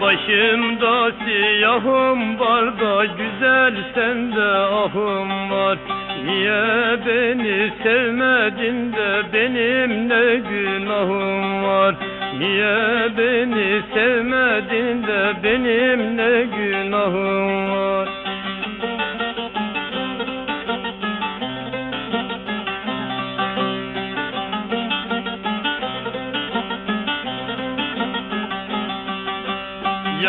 Başımda siyahım var da güzel sende ahım var. Niye beni sevmedin de benim ne günahım var? Niye beni sevmedin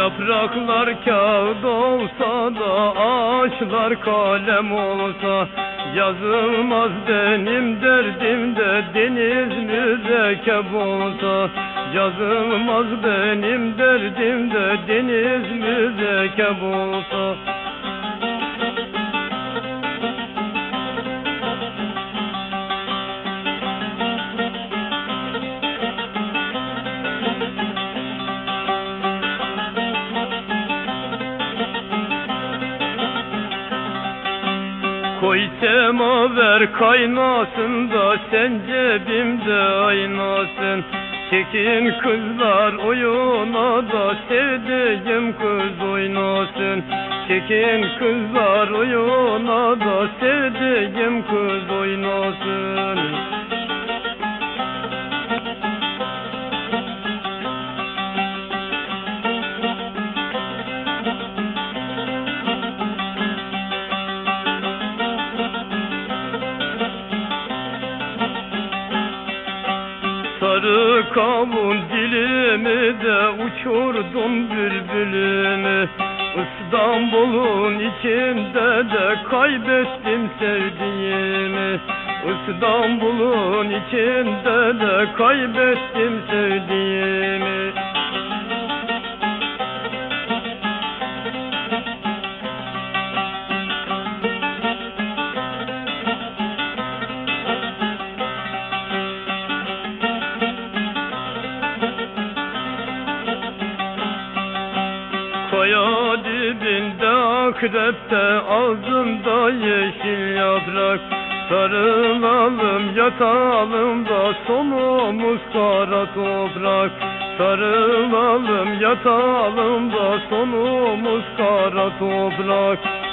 Yapraklar kağıt olsa da ağaçlar kalem olsa Yazılmaz benim derdimde deniz mürekkep olsa. Yazılmaz benim derdimde deniz mürekkep olsa Koy semaver kaynasın da sen cebimde aynasın. Çekin kızlar oyuna da sevdiğim kız oynasın. Çekin kızlar oyuna da sevdiğim kız oynasın kavun dilimi de uçurdun bülbülümü. İstanbul'un içinde de kaybettim sevdiğimi. İstanbul'un içinde de kaybettim sevdiğimi Kaya dibinde akrepte ağzımda yeşil yaprak. Sarılalım yatalım da sonumuz kara toprak. Sarılalım yatalım da sonumuz kara toprak